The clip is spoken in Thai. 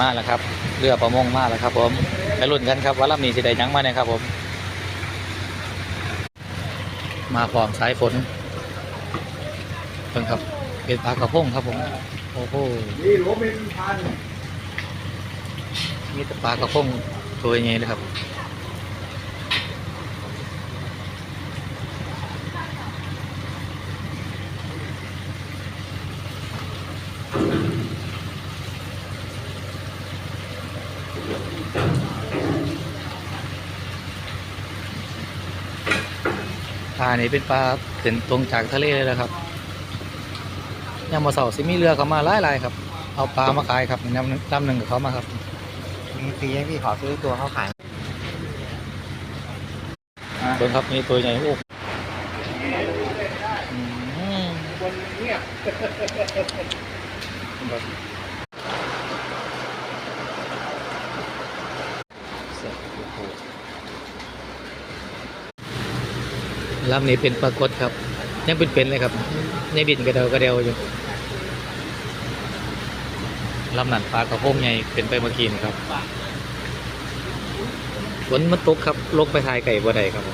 มาแล้วครับ เรือประมงมาแล้วครับ ผมไปลุ้นกันครับว่าลำนี้สิได้ยังมาเนี่ยครับผม มาพร้อมสายฝนเพิ่งครับเป็นปลากระพงครับผม โอ้โหนี่หลวงเป็นพันมีแต่ปลากระพงตัวใหญ่เลยครับ ปลานี่เป็นปลาขึ้นตรงจากทะเลเลยนะครับยามมาเสาร์สิมีเรือเขามาหลายๆครับ เอาปลามาขายครับน้ำน้ำหนึ่งกับเขามาครับ มีฟรีให้พี่ขอซื้อตัวเขาขายเบิ่งครับนี่ตัวใหญ่โอ้อืมคนเงียบ ลำนี้เป็นปรากฏครับ ยังเป็นๆเลยครับยังดินกระเดากระเดวอยู่ลำนั้นปลากระพงใหญ่เป็นไปเมื่อกี้นะครับฝนมันตกครับลงไปทายไก่บ่ได้ครับ